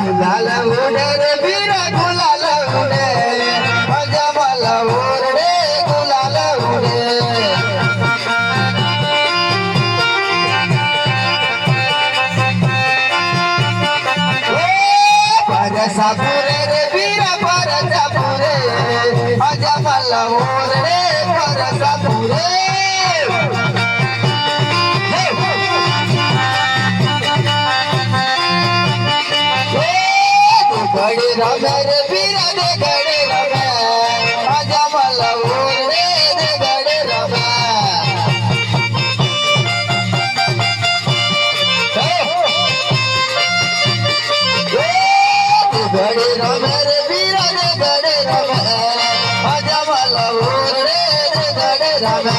ಗುಲಾಲ ಓಡೆ ರೇ ವೀರ ಗುಲಾಲ ಓಡೆ ಭಜಬಲ ಓಡೆ ಗುಲಾಲ ಓಡೆ ಪರಸಪುರೆ ರೇ ವೀರ ಪರಸಪುರೆ ಭಜಬಲ ಓಡೆ ઘડી રમે રે વીરા દે ઘડી રમે અજમલ ઓરડે દે ઘડી રમે ઘડી રમે રે વીરા દે ઘડી રમે અજમલ ઓરડે દે ઘડી રમે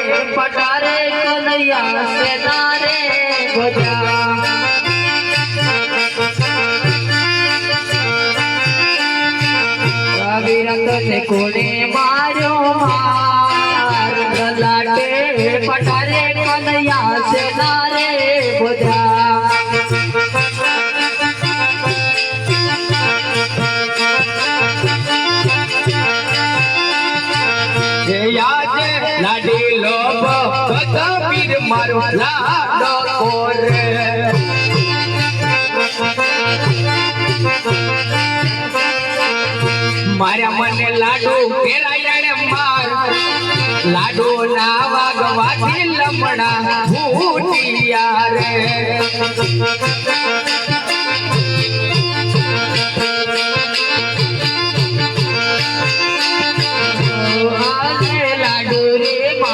પટારે કનૈયા સેના રે બજા રવિરંગને કોને માર્યો માર લલાટે પટારે કનૈયા સેના રે કબીર મારો લાડો કોરે મારા મને લાડુ ફેરાયણે માર. લાડુ ના વાગવાથી લમણા ભૂટિયા રે